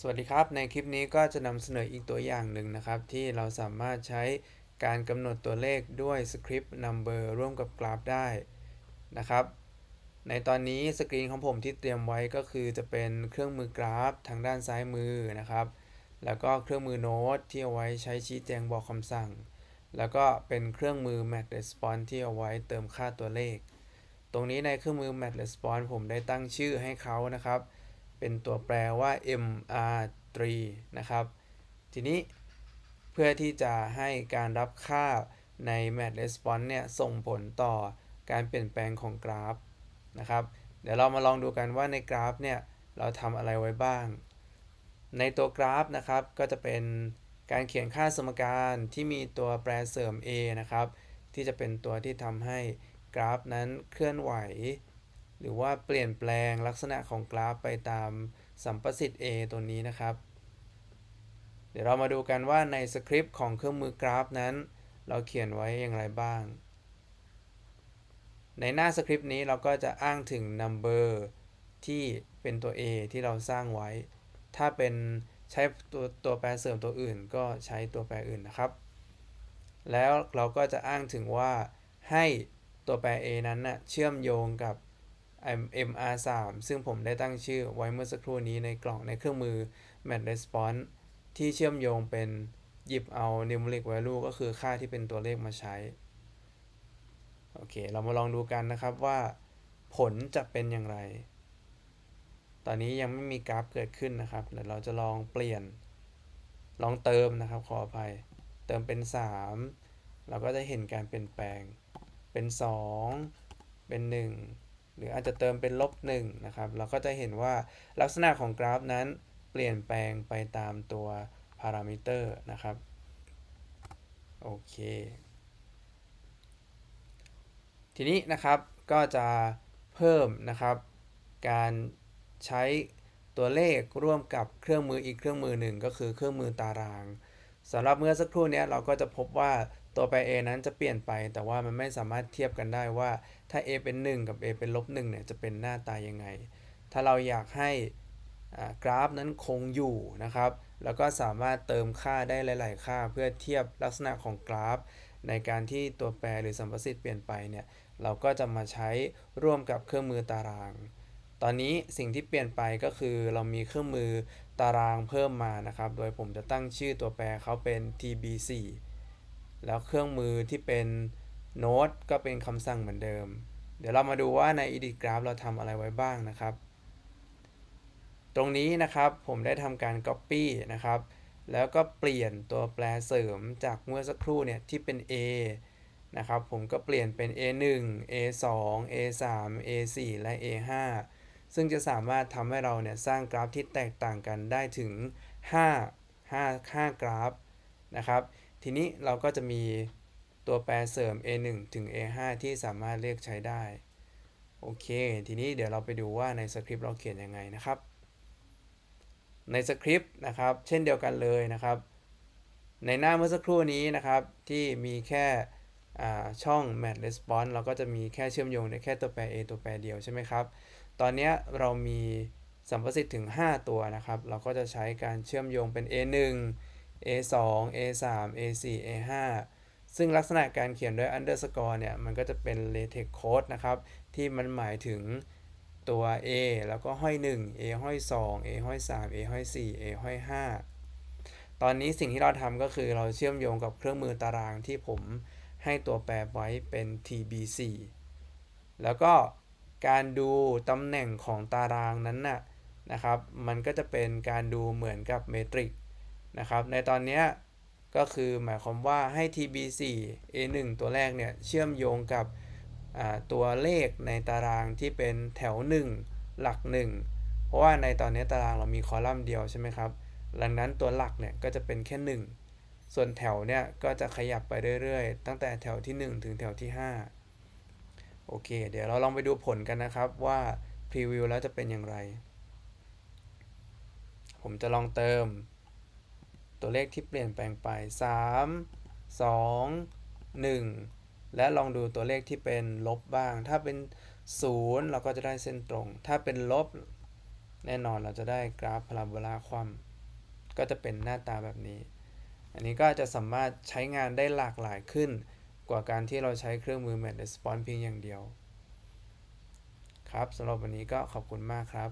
สวัสดีครับ ในคลิปนี้ก็จะนำเสนออีกตัวอย่างหนึ่งนะครับ ที่เราสามารถใช้การกำหนดตัวเลขด้วยสคริปต์ number ร่วมกับกราฟได้นะครับ ในตอนนี้สกรีนของผมที่เตรียมไว้ก็คือจะเป็นเครื่องมือกราฟทางด้านซ้ายมือนะครับ แล้วก็เครื่องมือโน้ตที่เอาไว้ใช้ชี้แจงบอกคำสั่ง แล้วก็เป็นเครื่องมือ Math response ที่เอาไว้เติมค่าตัวเลข ตรงนี้ในเครื่องมือ Math response ผมได้ตั้งชื่อให้เขานะครับ เป็นตัวแปรว่า mr3 นะครับ ทีนี้เพื่อที่จะให้การรับค่าใน match response เนี่ยส่งผลต่อการเปลี่ยนแปลงของกราฟนะครับ เดี๋ยวเรามาลองดูกันว่าในกราฟเนี่ยเราทำอะไรไว้บ้าง ในตัวกราฟนะครับก็จะเป็นการเขียนค่าสมการที่มีตัวแปรเสริม a นะครับ ที่จะเป็นตัวที่ทำให้กราฟนั้นเคลื่อนไหว หรือว่าเปลี่ยนแปลงลักษณะของกราฟไปตามสัมประสิทธิ์ a ตัวนี้นะครับ เดี๋ยวเรามาดูกันว่าในสคริปต์ของเครื่องมือกราฟนั้น เราเขียนไว้อย่างไรบ้าง ในหน้าสคริปต์นี้เราก็จะอ้างถึง number ที่เป็นตัว a ที่เราสร้างไว้ ถ้าเป็นใช้ตัวตัวแปรเสริมตัวอื่น ก็ใช้ตัวแปรอื่นนะครับ แล้วเราก็จะอ้างถึงว่าให้ตัวแปร a นั้นนะเชื่อมโยงกับ mr3 ซึ่งผมได้ตั้งชื่อไว้เมื่อสักครู่นี้ในกล่องในเครื่องมือ match response ที่เชื่อมโยงเป็นหยิบเอา numeric value ก็คือค่าที่เป็นตัวเลขมาใช้ โอเค เรามาลองดูกันนะครับว่าผลจะเป็นอย่างไร ตอนนี้ยังไม่มีกราฟเกิดขึ้นนะครับ เดี๋ยวเราจะลองเปลี่ยน ลองเติมนะครับ ขออภัย เติมเป็น 3 เราก็จะเห็นการเปลี่ยนแปลง เป็น 2 เป็น 1 หรืออาจจะเติมเป็นลบ1นะครับ เราก็จะเห็นว่าลักษณะของกราฟนั้นเปลี่ยนแปลงไปตามตัวพารามิเตอร์นะครับ โอเค ทีนี้นะครับก็จะเพิ่มนะครับ การใช้ตัวเลขร่วมกับเครื่องมืออีกเครื่องมือหนึ่งก็คือเครื่องมือตารางสำหรับเมื่อสักครู่นี้เราก็จะพบว่า ตัวแปร a นั้นจะเปลี่ยนไป แต่ว่ามันไม่สามารถเทียบกันได้ว่าถ้า a เป็น 1 กับ a เป็นลบ1เนี่ยจะเป็นหน้าตายังไง ถ้าเราอยากให้กราฟนั้นคงอยู่นะครับ แล้วก็สามารถเติมค่าได้หลาย ๆ ค่า เพื่อเทียบลักษณะของกราฟ ในการที่ตัวแปรหรือสัมประสิทธิ์เปลี่ยนไปเนี่ยเราก็จะมาใช้ร่วมกับเครื่องมือตาราง ตอนนี้สิ่งที่เปลี่ยนไปก็คือเรามีเครื่องมือตารางเพิ่มมานะครับ โดยผมจะตั้งชื่อตัวแปรเขาเป็น tb4 แล้วเครื่องมือที่เป็นโน้ตก็เป็นคำสั่งเหมือนเดิม เดี๋ยวเรามาดูว่าใน edit graph เราทำอะไรไว้บ้างนะครับ ตรงนี้นะครับผมได้ทำการ copy นะครับ แล้วก็เปลี่ยนตัวแปรเสริมจากเมื่อสักครู่เนี่ยที่เป็น a นะครับผมก็เปลี่ยนเป็น a1 a2 a3 a4 และ a5 ซึ่งจะสามารถทำให้เราเนี่ยสร้างกราฟที่แตกต่างกันได้ถึง 5 5 5 กราฟนะครับ ทีนี้เราก็จะมีตัวแปรเสริม a1 ถึง a5 ที่สามารถเรียกใช้ได้ โอเค ทีนี้เดี๋ยวเราไปดูว่าในสคริปต์เราเขียนยังไงนะครับ ในสคริปต์นะครับ เช่นเดียวกันเลยนะครับ ในหน้าเมื่อสักครู่นี้นะครับ ที่มีแค่ช่อง match response เราก็จะมีแค่เชื่อมโยงในแค่ตัวแปร a ตัวแปรเดียวใช่ไหมครับ ตอนนี้เรามีสัมประสิทธิ์ถึง 5 ตัวนะครับ เราก็จะใช้การเชื่อมโยงเป็น a1 a2 a3 a4 a5 ซึ่งลักษณะการเขียนด้วย underscore เนี่ย มันก็จะเป็น latex code นะครับ ที่มันหมายถึงตัว a แล้วก็ห้อย 1 a ห้อย 2 a ห้อย 3 a ห้อย 4 a ห้อย 5 ตอนนี้สิ่งที่เราทำก็คือเราเชื่อมโยงกับเครื่องมือตารางที่ผมให้ตัวแปรไว้เป็น tb4 แล้วก็การดูตำแหน่งของตารางนั้นนะนะครับ มันก็จะเป็นการดูเหมือนกับเมตริก นะครับ ในตอนนี้ก็คือหมายความว่าให้ tb4 a1 ตัวแรกเนี่ยเชื่อมโยงกับตัวเลขในตารางที่เป็นแถว 1 หลัก 1 เพราะว่าในตอนนี้ตารางเรามีคอลัมน์เดียวใช่ไหมครับดังนั้นตัวหลักเนี่ยก็จะเป็นแค่ 1 ส่วนแถวเนี่ยก็จะขยับไปเรื่อยๆ ตั้งแต่แถวที่ 1 ถึงแถวที่ 5 โอเค เดี๋ยวเราลองไปดูผลกันนะครับว่าพรีวิวแล้วจะเป็นอย่างไร ผมจะลองเติม ตัวเลขที่เปลี่ยนแปลงไป 3 2 1 และลองดูตัวเลขที่เป็นลบบ้าง ถ้าเป็น 0 เราก็จะได้เส้นตรง ถ้าเป็นลบ แน่นอนเราจะได้กราฟพาราโบลาคว่ำก็จะเป็นหน้าตาแบบนี้ อันนี้ก็จะสามารถใช้งานได้หลากหลายขึ้น กว่าการที่เราใช้เครื่องมือ Match Response เพียงอย่างเดียว ครับสำหรับวันนี้ก็ขอบคุณมากครับ